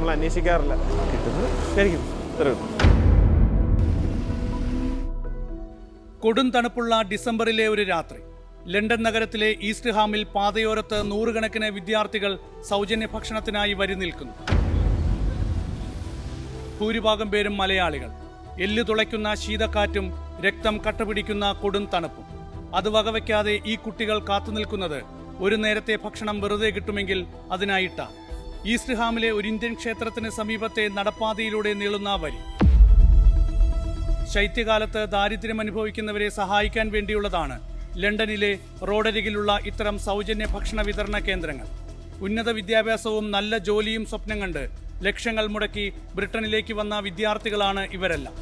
നമ്മൾ അന്വേഷിക്കാറില്ല. കിട്ടുന്നത്? ശരിക്കും. കൊടും തണുപ്പുള്ള ഡിസംബറിലെ ഒരു രാത്രി ലണ്ടൻ നഗരത്തിലെ ഈസ്റ്റ് ഹാമിൽ പാതയോരത്ത് നൂറുകണക്കിന് വിദ്യാർത്ഥികൾ സൗജന്യ ഭക്ഷണത്തിനായി വരി നിൽക്കുന്നു. ഭൂരിഭാഗം പേരും മലയാളികൾ. എല്ലു തുളയ്ക്കുന്ന ശീതക്കാറ്റും രക്തം കട്ടപിടിക്കുന്ന കൊടും തണുപ്പും. അത് വകവയ്ക്കാതെ ഈ കുട്ടികൾ കാത്തുനിൽക്കുന്നത് ഒരു നേരത്തെ ഭക്ഷണം വെറുതെ കിട്ടുമെങ്കിൽ അതിനായിട്ട ഈസ്റ്റ് ഹാമിലെ ഒരു ഇന്ത്യൻ ക്ഷേത്രത്തിന് സമീപത്തെ നടപ്പാതയിലൂടെ നീളുന്ന വരി ശൈത്യകാലത്ത് ദാരിദ്ര്യം അനുഭവിക്കുന്നവരെ സഹായിക്കാൻ വേണ്ടിയുള്ളതാണ് ലണ്ടനിലെ റോഡരികിലുള്ള ഇത്തരം സൗജന്യ ഭക്ഷണ വിതരണ കേന്ദ്രങ്ങൾ. ഉന്നത വിദ്യാഭ്യാസവും നല്ല ജോലിയും സ്വപ്നം കണ്ട് ലക്ഷങ്ങൾ മുടക്കി ബ്രിട്ടനിലേക്ക് വന്ന വിദ്യാർത്ഥികളാണ് ഇവരെല്ലാം.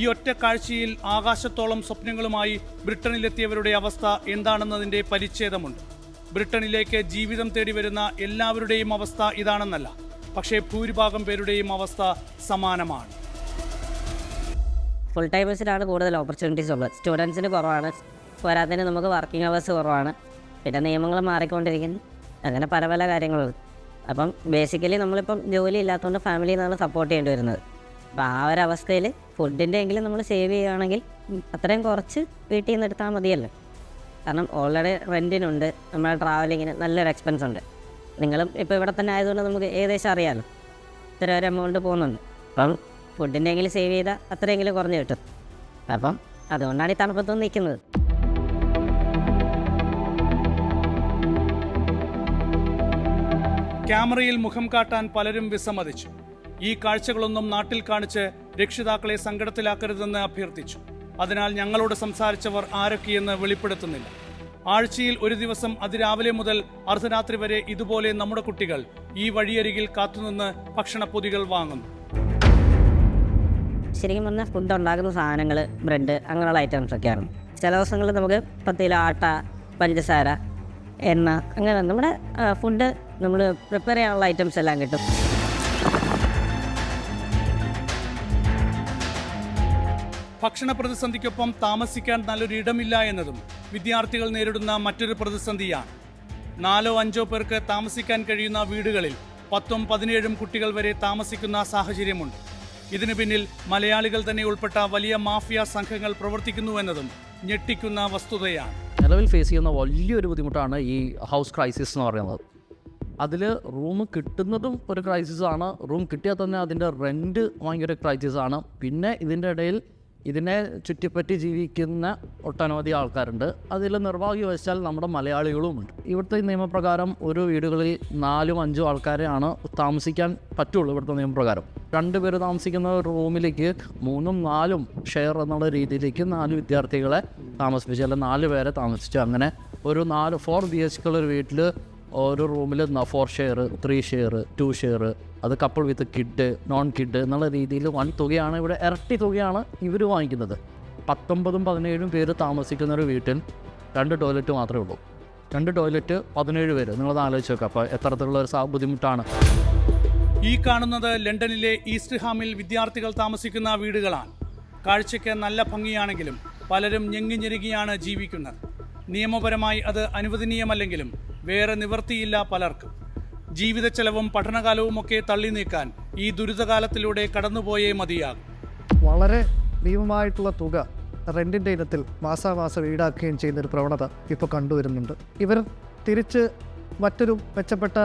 ഈ ഒറ്റ കാഴ്ചയിൽ ആകാശത്തോളം സ്വപ്നങ്ങളുമായി ബ്രിട്ടനിലെത്തിയവരുടെ അവസ്ഥ എന്താണെന്നതിന്റെ പരിച്ഛേദമുണ്ട്. ബ്രിട്ടനിലേക്ക് ജീവിതം തേടി വരുന്ന എല്ലാവരുടെയും അവസ്ഥ ഇതാണെന്നല്ല. പക്ഷേ ഭൂരിഭാഗം പേരുടെയും അവസ്ഥ സമാനമാണ്. ഫുൾ ടൈമേഴ്സിനാണ് കൂടുതൽ ഓപ്പർച്യൂണിറ്റീസ് ഉള്ളത്. സ്റ്റുഡൻസിന് കുറവാണ്. പോരാത്തതിന് നമുക്ക് വർക്കിംഗ് അവേഴ്സ് കുറവാണ്. പിന്നെ നിയമങ്ങൾ മാറിക്കൊണ്ടിരിക്കുന്നു. അങ്ങനെ പല പല കാര്യങ്ങളുണ്ട്. അപ്പം ബേസിക്കലി നമ്മളിപ്പം ജോലി ഇല്ലാത്തതുകൊണ്ട് ഫാമിലി നിന്നാണ് സപ്പോർട്ട് ചെയ്യേണ്ടി വരുന്നത്. അപ്പോൾ ആ ഒരു അവസ്ഥയിൽ ഫുഡിന്റെ എങ്കിലും നമ്മൾ സേവ് ചെയ്യുകയാണെങ്കിൽ അത്രയും കുറച്ച് വീട്ടിൽ നിന്ന് എടുത്താൽ മതിയല്ലോ. കാരണം ഓൾറെഡി റെന്റിനുണ്ട് നമ്മുടെ ട്രാവലിങ്ങിന് നല്ലൊരു എക്സ്പെൻസ് ഉണ്ട്. നിങ്ങളും ഇപ്പോൾ ഇവിടെ തന്നെ ആയതുകൊണ്ട് നമുക്ക് ഏകദേശം അറിയാമല്ലോ ഇത്ര ഒരു എമൗണ്ട് പോകുന്നുണ്ട്. അപ്പം ഫുഡിന്റെ എങ്കിലും സേവ് ചെയ്താൽ അത്രയെങ്കിലും കുറഞ്ഞ് കിട്ടും. അപ്പം അതുകൊണ്ടാണ് ഈ തണുപ്പത്ത് നിൽക്കുന്നത്. ക്യാമറയിൽ മുഖം കാട്ടാൻ പലരും വിസമ്മതിച്ചു. ഈ കാഴ്ചകളൊന്നും നാട്ടിൽ കാണിച്ച് രക്ഷിതാക്കളെ സങ്കടത്തിലാക്കരുതെന്ന് അഭ്യർത്ഥിച്ചു. അതിനാൽ ഞങ്ങളോട് സംസാരിച്ചവർ ആരൊക്കെയെന്ന് വെളിപ്പെടുത്തുന്നില്ല. ആഴ്ചയിൽ ഒരു ദിവസം അതിരാവിലെ മുതൽ അർദ്ധരാത്രി വരെ ഇതുപോലെ നമ്മുടെ കുട്ടികൾ ഈ വഴിയരികിൽ കാത്തുനിന്ന് ഭക്ഷണപ്പൊതികൾ വാങ്ങുന്നു. ശരിക്കും പറഞ്ഞാൽ ഫുഡ് ഉണ്ടാക്കുന്ന സാധനങ്ങൾ ബ്രെഡ് അങ്ങനെയുള്ള ഐറ്റംസ് ഒക്കെയാണ്. ചില ദിവസങ്ങളിൽ നമുക്ക് പത്ത് കിലോ ആട്ട പഞ്ചസാര എണ്ണ അങ്ങനെ നമ്മുടെ ഫുഡ് നമ്മൾ പ്രിപ്പയർ ചെയ്യാനുള്ള ഐറ്റംസ് എല്ലാം കിട്ടും. ഭക്ഷണ പ്രതിസന്ധിക്കൊപ്പം താമസിക്കാൻ നല്ലൊരു ഇടമില്ല എന്നതും വിദ്യാർത്ഥികൾ നേരിടുന്ന മറ്റൊരു പ്രതിസന്ധിയാണ്. നാലോ അഞ്ചോ പേർക്ക് താമസിക്കാൻ കഴിയുന്ന വീടുകളിൽ പത്തും പതിനേഴും കുട്ടികൾ വരെ താമസിക്കുന്ന സാഹചര്യമുണ്ട്. ഇതിനു പിന്നിൽ മലയാളികൾ തന്നെ ഉൾപ്പെട്ട വലിയ മാഫിയ സംഘങ്ങൾ പ്രവർത്തിക്കുന്നു എന്നതും ഞെട്ടിക്കുന്ന വസ്തുതയാണ്. നിലവിൽ ഫേസ് ചെയ്യുന്ന വലിയൊരു ബുദ്ധിമുട്ടാണ് ഈ ഹൗസ് ക്രൈസിസ് എന്ന് പറയുന്നത്. അതിൽ റൂം കിട്ടുന്നതും ഒരു ക്രൈസിസ് ആണ് റൂം കിട്ടിയാൽ തന്നെ അതിന്റെ റെന്റ് ഭയങ്കര ക്രൈസിസ് ആണ് പിന്നെ ഇതിന്റെ ഇടയിൽ ഇതിനെ ചുറ്റിപ്പറ്റി ജീവിക്കുന്ന ഒട്ടനവധി ആൾക്കാരുണ്ട്. അതിൽ നിർഭാഗ്യവശാൽ നമ്മുടെ മലയാളികളുമുണ്ട് ഇവിടുത്തെ നിയമപ്രകാരം ഒരു വീടുകളിൽ നാലും അഞ്ചും ആൾക്കാരെയാണ് താമസിക്കാൻ പറ്റുള്ളൂ ഇവിടുത്തെ നിയമപ്രകാരം. രണ്ട് പേര് താമസിക്കുന്ന റൂമിലേക്ക് മൂന്നും നാലും ഷെയർ എന്നുള്ള രീതിയിലേക്ക് നാല് വിദ്യാർത്ഥികളെ താമസിപ്പിച്ചു അല്ലെങ്കിൽ നാല് പേരെ താമസിച്ചു അങ്ങനെ ഒരു നാല് ഫോർ ബി എച്ച് കെ ഒരു വീട്ടിൽ ഓരോ റൂമിൽ four share three share two share അത് couple with kid non kid എന്നുള്ള രീതിയിൽ വൺ തുകയാണ് ഇവിടെ ഇരട്ടി തുകയാണ് ഇവർ വാങ്ങിക്കുന്നത്. പത്തൊമ്പതും പതിനേഴും പേര് താമസിക്കുന്ന ഒരു വീട്ടിൽ രണ്ട് ടോയ്ലറ്റ് മാത്രമേ ഉള്ളൂ. രണ്ട് ടോയ്ലറ്റ് പതിനേഴ് പേര്. നിങ്ങളത് ആലോചിച്ച് നോക്കുക അപ്പോൾ എത്തരത്തിലുള്ള ഒരു ബുദ്ധിമുട്ടാണ്. ഈ കാണുന്നത് ലണ്ടനിലെ ഈസ്റ്റ് ഹാമിൽ വിദ്യാർത്ഥികൾ താമസിക്കുന്ന വീടുകളാണ്. കാഴ്ചയ്ക്ക് നല്ല ഭംഗിയാണെങ്കിലും പലരും ഞെങ്ങി ഞെരുങ്ങിയാണ് ജീവിക്കുന്നത്. നിയമപരമായി അത് അനുവദനീയമല്ലെങ്കിലും വേറെ നിവർത്തിയില്ല പലർക്കും. ജീവിത ചെലവും പഠനകാലവുമൊക്കെ തള്ളി നീക്കാൻ ഈ ദുരിതകാലത്തിലൂടെ കടന്നുപോയേ മതിയാകും. വളരെ ഭീമമായിട്ടുള്ള തുക റെന്റിന്റെ ഇനത്തിൽ മാസാമാസം ഈടാക്കുകയും ചെയ്യുന്ന ഒരു പ്രവണത ഇപ്പോൾ കണ്ടുവരുന്നുണ്ട്. ഇവർ തിരിച്ച് മറ്റൊരു മെച്ചപ്പെട്ട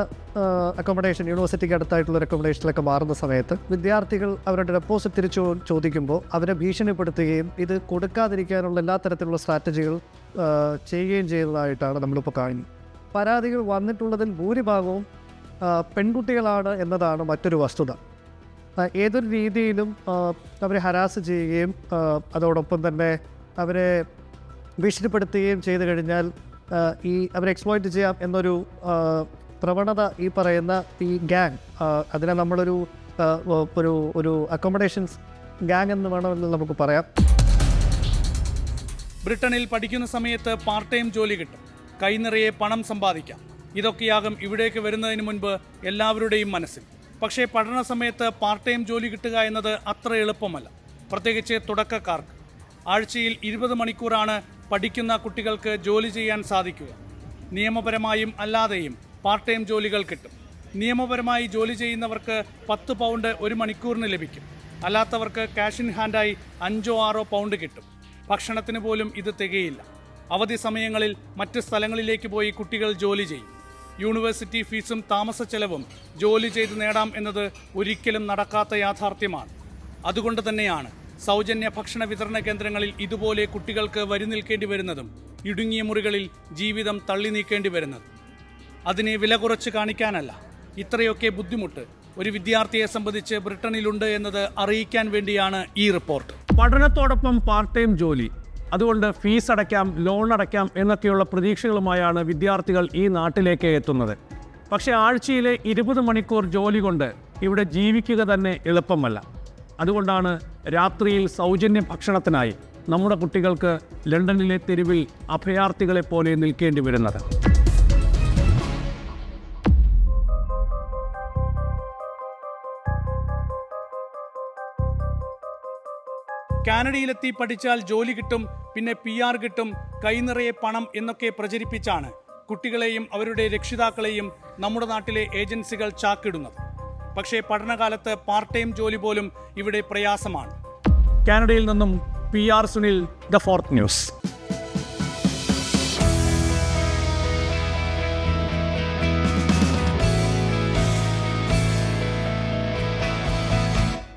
അക്കോമഡേഷൻ യൂണിവേഴ്സിറ്റിക്ക് അടുത്തായിട്ടുള്ള ഒരു അക്കോമഡേഷനിലൊക്കെ മാറുന്ന സമയത്ത് വിദ്യാർത്ഥികൾ അവരുടെ ഡെപ്പോസിറ്റ് തിരിച്ചു ചോദിക്കുമ്പോൾ അവരെ ഭീഷണിപ്പെടുത്തുകയും ഇത് കൊടുക്കാതിരിക്കാനുള്ള എല്ലാ തരത്തിലുള്ള സ്ട്രാറ്റജികൾ ചെയ്യുകയും ചെയ്യുന്നതായിട്ടാണ് നമ്മളിപ്പോൾ കാണുന്നത്. പരാതികൾ വന്നിട്ടുള്ളതിൽ ഭൂരിഭാഗവും പെൺകുട്ടികളാണ് എന്നതാണ് മറ്റൊരു വസ്തുത. ഏതൊരു രീതിയിലും അവരെ ഹരാസ് ചെയ്യുകയും അതോടൊപ്പം തന്നെ അവരെ ഭീഷണിപ്പെടുത്തുകയും ചെയ്തു കഴിഞ്ഞാൽ ഈ അവരെ എക്സ്പ്ലോയിറ്റ് ചെയ്യാം എന്നൊരു പ്രവണത ഈ പറയുന്ന ഈ ഗ്യാങ് അതിനെ നമ്മളൊരു ഒരു ഒരു അക്കോമഡേഷൻസ് ഗ്യാങ് എന്ന് വേണമെന്ന് നമുക്ക് പറയാം. ബ്രിട്ടനിൽ പഠിക്കുന്ന സമയത്ത് പാർട്ട് ടൈം ജോലി കിട്ടും. കൈനിറയെ പണം സമ്പാദിക്കാം. ഇതൊക്കെയാകും ഇവിടേക്ക് വരുന്നതിന് മുൻപ് എല്ലാവരുടെയും മനസ്സിൽ. പക്ഷേ പഠന സമയത്ത് പാർട്ട് ടൈം ജോലി കിട്ടുക എന്നത് അത്ര എളുപ്പമല്ല. പ്രത്യേകിച്ച് തുടക്കക്കാർക്ക്. ആഴ്ചയിൽ ഇരുപത് മണിക്കൂറാണ് പഠിക്കുന്ന കുട്ടികൾക്ക് ജോലി ചെയ്യാൻ സാധിക്കുക. നിയമപരമായും അല്ലാതെയും പാർട്ട് ടൈം ജോലികൾ കിട്ടും. നിയമപരമായി ജോലി ചെയ്യുന്നവർക്ക് പത്ത് പൗണ്ട് ഒരു മണിക്കൂറിന് ലഭിക്കും. അല്ലാത്തവർക്ക് ക്യാഷ് ഇൻ ഹാൻഡായി അഞ്ചോ ആറോ പൗണ്ട് കിട്ടും. ഭക്ഷണത്തിന് പോലും ഇത് തികയില്ല. അവധി സമയങ്ങളിൽ മറ്റ് സ്ഥലങ്ങളിലേക്ക് പോയി കുട്ടികൾ ജോലി ചെയ്യും. യൂണിവേഴ്സിറ്റി ഫീസും താമസ ചെലവും ജോലി ചെയ്ത് നേടാം എന്നത് ഒരിക്കലും നടക്കാത്ത യാഥാർത്ഥ്യമാണ്. അതുകൊണ്ട് തന്നെയാണ് സൗജന്യ ഭക്ഷണ വിതരണ കേന്ദ്രങ്ങളിൽ ഇതുപോലെ കുട്ടികൾക്ക് വരി നിൽക്കേണ്ടി വരുന്നതും ഇടുങ്ങിയ മുറികളിൽ ജീവിതം തള്ളി നീക്കേണ്ടി വരുന്നതും. അതിനെ വില കുറച്ച് കാണിക്കാനല്ല ഇത്രയൊക്കെ ബുദ്ധിമുട്ട് ഒരു വിദ്യാർത്ഥിയെ സംബന്ധിച്ച് ബ്രിട്ടനിലുണ്ട് എന്നത് അറിയിക്കാൻ വേണ്ടിയാണ് ഈ റിപ്പോർട്ട്. പഠനത്തോടൊപ്പം പാർട്ട് ടൈം ജോലി അതുകൊണ്ട് ഫീസ് അടയ്ക്കാം ലോൺ അടയ്ക്കാം എന്നൊക്കെയുള്ള പ്രതീക്ഷകളുമായാണ് വിദ്യാർത്ഥികൾ ഈ നാട്ടിലേക്ക് എത്തുന്നത്. പക്ഷേ ആഴ്ചയിലെ ഇരുപത് മണിക്കൂർ ജോലി കൊണ്ട് ഇവിടെ ജീവിക്കുക തന്നെ എളുപ്പമല്ല. അതുകൊണ്ടാണ് രാത്രിയിൽ സൗജന്യ ഭക്ഷണത്തിനായി നമ്മുടെ കുട്ടികൾക്ക് ലണ്ടനിലെ തെരുവിൽ അഭയാർത്ഥികളെ പോലെ നിൽക്കേണ്ടി വരുന്നത്. കാനഡയിലെത്തി പഠിച്ചാൽ ജോലി കിട്ടും പിന്നെ പി ആർ കിട്ടും കൈനിറയെ പണം എന്നൊക്കെ പ്രചരിപ്പിച്ചാണ് കുട്ടികളെയും അവരുടെ രക്ഷിതാക്കളെയും നമ്മുടെ നാട്ടിലെ ഏജൻസികൾ ചാക്കിടുന്നത്. പക്ഷേ പഠനകാലത്ത് പാർട്ട് ടൈം ജോലി പോലും ഇവിടെ പ്രയാസമാണ്. കാനഡയിൽ നിന്നും P R Sunil the fourth news.